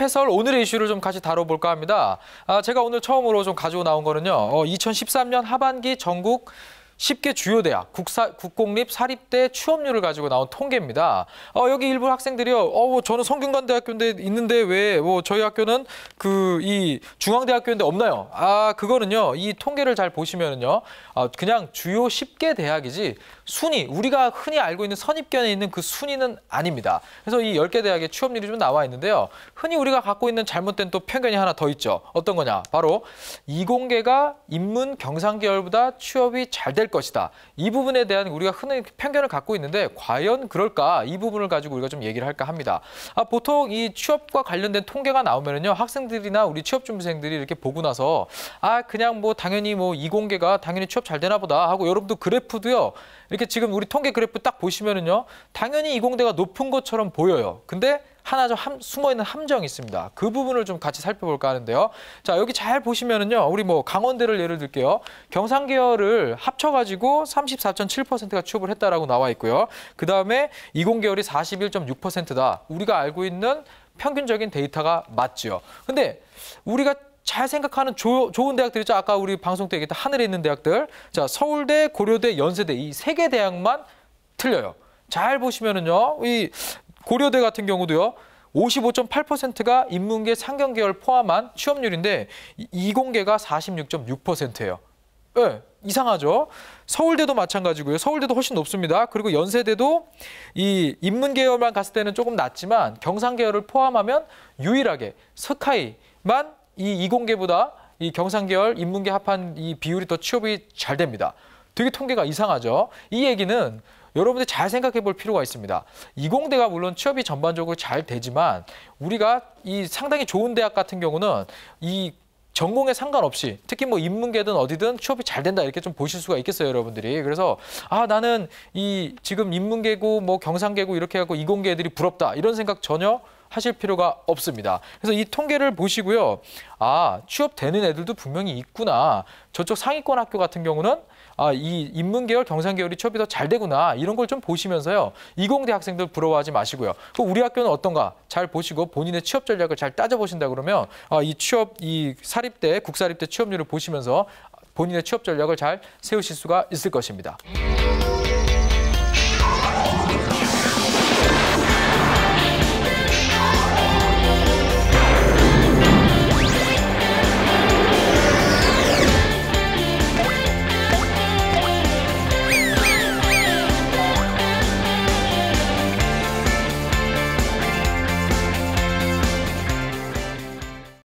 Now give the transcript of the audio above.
해설 오늘의 이슈를 좀 같이 다뤄볼까 합니다. 아, 제가 오늘 처음으로 좀 가지고 나온 거는요. 어, 2013년 하반기 전국 10개 주요 대학, 국사, 국공립, 사립대 취업률을 가지고 나온 통계입니다. 어, 여기 일부 학생들이요. 어, 저는 성균관대학교인데 있는데 왜 뭐 저희 학교는 그 이 중앙대학교인데 없나요? 아, 그거는요. 이 통계를 잘 보시면은요. 아, 그냥 주요 10개 대학이지 순위, 우리가 흔히 알고 있는 선입견에 있는 그 순위는 아닙니다. 그래서 이 10개 대학의 취업률이 좀 나와 있는데요. 흔히 우리가 갖고 있는 잘못된 또 편견이 하나 더 있죠. 어떤 거냐? 바로 이공계가 인문 경상 계열보다 취업이 잘될 것이다. 이 부분에 대한 우리가 흔히 편견을 갖고 있는데 과연 그럴까? 이 부분을 가지고 우리가 좀 얘기를 할까 합니다. 아, 보통 이 취업과 관련된 통계가 나오면은요. 학생들이나 우리 취업 준비생들이 이렇게 보고 나서 아, 그냥 뭐 당연히 뭐 이공계가 당연히 취업 잘 되나 보다 하고 여러분도 그래프도요. 이렇게 지금 우리 통계 그래프 딱 보시면은요. 당연히 이공대가 높은 것처럼 보여요. 근데 하나 좀 함, 숨어있는 함정이 있습니다. 그 부분을 좀 같이 살펴볼까 하는데요. 자, 여기 잘 보시면은요. 우리 뭐 강원대를 예를 들게요. 경상계열을 합쳐가지고 34.7%가 취업을 했다라고 나와 있고요. 그 다음에 이공계열이 41.6%다. 우리가 알고 있는 평균적인 데이터가 맞죠. 근데 우리가 잘 생각하는 조, 좋은 대학들 있죠. 아까 우리 방송 때 얘기했던 하늘에 있는 대학들. 자, 서울대, 고려대, 연세대 이 세 개 대학만 틀려요. 잘 보시면은요. 이 고려대 같은 경우도요. 55.8%가 인문계 상경계열 포함한 취업률인데 이공계가 46.6%예요. 예, 네, 이상하죠. 서울대도 마찬가지고요. 서울대도 훨씬 높습니다. 그리고 연세대도 이 인문 계열만 갔을 때는 조금 낮지만 경상 계열을 포함하면 유일하게 스카이만 이 이공계보다 이 경상 계열 인문계 합한 이 비율이 더 취업이 잘 됩니다. 되게 통계가 이상하죠. 이 얘기는 여러분들 잘 생각해 볼 필요가 있습니다. 이공대가 물론 취업이 전반적으로 잘 되지만 우리가 이 상당히 좋은 대학 같은 경우는 이 전공에 상관없이 특히 뭐 인문계든 어디든 취업이 잘 된다 이렇게 좀 보실 수가 있겠어요 여러분들이 그래서 아 나는 이 지금 인문계고 뭐 경상계고 이렇게 하고 이공계 애들이 부럽다 이런 생각 전혀 하실 필요가 없습니다. 그래서 이 통계를 보시고요. 아, 취업되는 애들도 분명히 있구나. 저쪽 상위권 학교 같은 경우는 아, 이 인문계열, 경상계열이 취업이 더 잘 되구나. 이런 걸 좀 보시면서요. 이공대 학생들 부러워하지 마시고요. 그 우리 학교는 어떤가 잘 보시고 본인의 취업 전략을 잘 따져보신다 그러면 아, 이 취업, 이 사립대, 국사립대 취업률을 보시면서 본인의 취업 전략을 잘 세우실 수가 있을 것입니다.